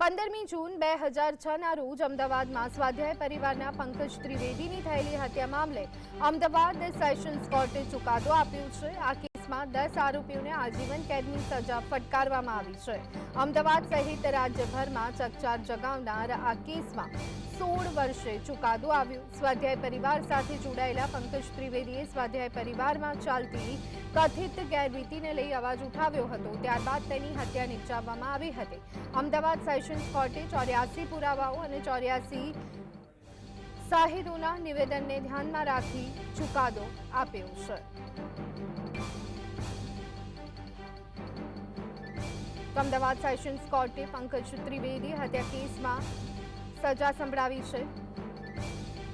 પંદરમી જૂન બે હજાર છના રોજ અમદાવાદમાં સ્વાધ્યાય પરિવારના પંકજ ત્રિવેદીની થયેલી હત્યા મામલે અમદાવાદ સેશન્સ કોર્ટે ચુકાદો આપ્યો છે. આ કેસમાં દસ આરોપીઓને આજીવન કેદની સજા ફટકારવામાં આવી છે. અમદાવાદ સહિત રાજ્યભરમાં ચકચાર જગાવનાર આ કેસમાં સોળ વર્ષે ચુકાદો આવ્યો. સ્વાધ્યાય પરિવાર સાથે જોડાયેલા પંકજ ત્રિવેદીએ સ્વાધ્યાય પરિવારમાં ચાલતી કથિત ગેરરીતિને લઈ અવાજ ઉઠાવ્યો હતો. ત્યારબાદ તેની હત્યા નિપજાવવામાં આવી હતી. અમદાવાદ સેશન્સ કોર્ટે ચોર્યાસી પુરાવાઓ અને ચોર્યાસી સાહિદોના નિવેદનને ધ્યાનમાં રાખી ચુકાદો આપ્યો છે. અમદાવાદ સેશન્સ કોર્ટે પંકજ ત્રિવેદી હત્યા કેસમાં સજા સંભળાવી છે.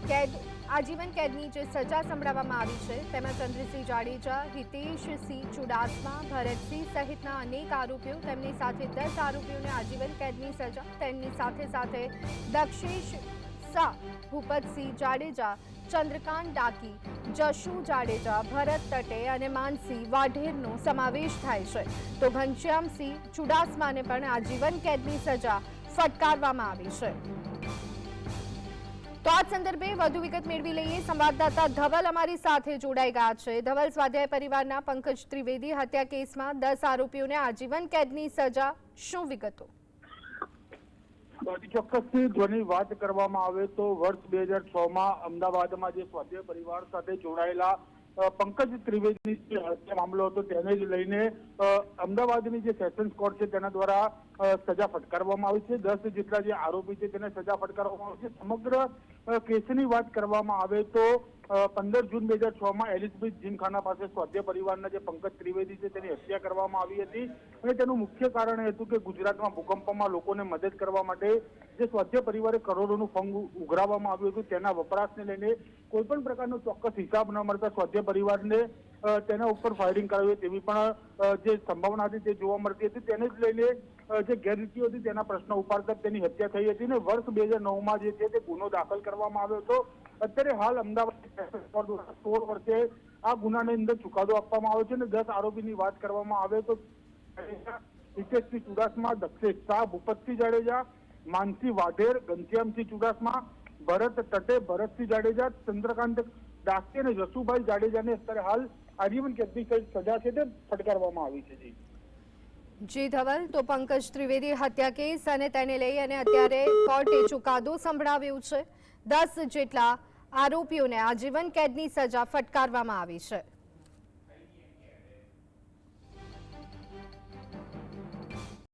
કેદ, આજીવન કેદની જે સજા સંભળાવવામાં આવી છે તેમાં ચંદ્રસિંહ જાડેજા, હિતેશસિંહ ચુડાસમા, ભરતસિંહ સહિતના અનેક આરોપીઓ તેમની સાથે દસ આરોપીઓને આજીવન કેદની સજા, તેમની સાથે સાથે દક્ષેશ શાહ ભૂપતસિંહ જાડેજા ચંદ્રકાંત ડાકી જશુ જાડેજા ભરત તટે અને માનસિંહ વાઢેરનો સમાવેશ થાય છે. તો ઘનશ્યામસિંહ ચુડાસમાને પણ આજીવન કેદની સજા ફટકારવામાં આવી છે. તો આ સંદર્ભે વધુ વિગત મેળવી લઈએ. સંવાદદાતા ધવલ અમારી સાથે જોડાઈ ગયા છે. ધવલ, સ્વાધ્યાય પરિવારના પંકજ ત્રિવેદી હત્યા કેસમાં દસ આરોપીઓને આજીવન કેદની સજા. શું વિગતો? ચોક્કસથી ધ્વની વાત કરવામાં આવે તો વર્ષ બે હજારમાં અમદાવાદમાં જે સ્વાધ્યાય પરિવાર સાથે જોડાયેલા પંકજ ત્રિવેદીની જે હત્યા મામલો હતો, તેને જ લઈને અમદાવાદની જે સેશન્સ કોર્ટ છે તેના દ્વારા સજા ફટકારવામાં આવી છે. દસ જેટલા જે આરોપી છે તેને સજા ફટકારવામાં આવી છે. સમગ્ર કેસની વાત કરવામાં આવે તો પંદર જૂન બે હજાર છ માં એલિઝબેથ જીમખાના પાસે સ્વાધ્યાય પરિવારના જે પંકજ ત્રિવેદી છે તેની હત્યા કરવામાં આવી હતી. અને તેનું મુખ્ય કારણ એ હતું કે ગુજરાતમાં ભૂકંપમાં લોકોને મદદ કરવા માટે જે સ્વાધ્યાય પરિવારે કરોડોનું ફંડ ઉઘરાવવામાં આવ્યું હતું, તેના વપરાશને લઈને કોઈ પણ પ્રકારનો ચોક્કસ હિસાબ ન મળતા સ્વાધ્યાય પરિવારને તેના ઉપર ફાયરિંગ કરાવી તેવી પણ જે સંભાવના હતી તે જોવા મળતી હતી. તેને જ લઈને જે ગેરરીતિઓ હતી તેના પ્રશ્ન ઉપાડતા તેની હત્યા થઈ હતી ને વર્ષ બે હજાર નવમાં જે છે તે ગુનો દાખલ કરવામાં આવ્યો હતો. અત્યારે હાલ અમદાવાદ સોળ વર્ષે આ ગુનાની અંદર ચુકાદો આપવામાં આવ્યો છે અને દસ આરોપીની વાત કરવામાં આવે તો હિતેશસિંહ ચુડાસમા, દક્ષેશ શાહ, ભૂપતસિંહ જાડેજા, માનસી વાઢેર, ઘનશ્યામસિંહ ચુડાસમા, ભરત તટે, ભરતસિંહ જાડેજા, ચંદ્રકાંત દાસી અને જસુભાઈ જાડેજાને અત્યારે હાલ આજીવન કેદની સજા છે તે ફટકારવામાં આવી છે જી. જી ધવલ, તો પંકજ ત્રિવેદી હત્યા કેસ અને તેને લઈ અને અત્યારે કોર્ટે ચુકાદો સંભળાવ્યો છે. દસ જેટલા આરોપીઓને આજીવન કેદની સજા ફટકારવામાં આવી છે.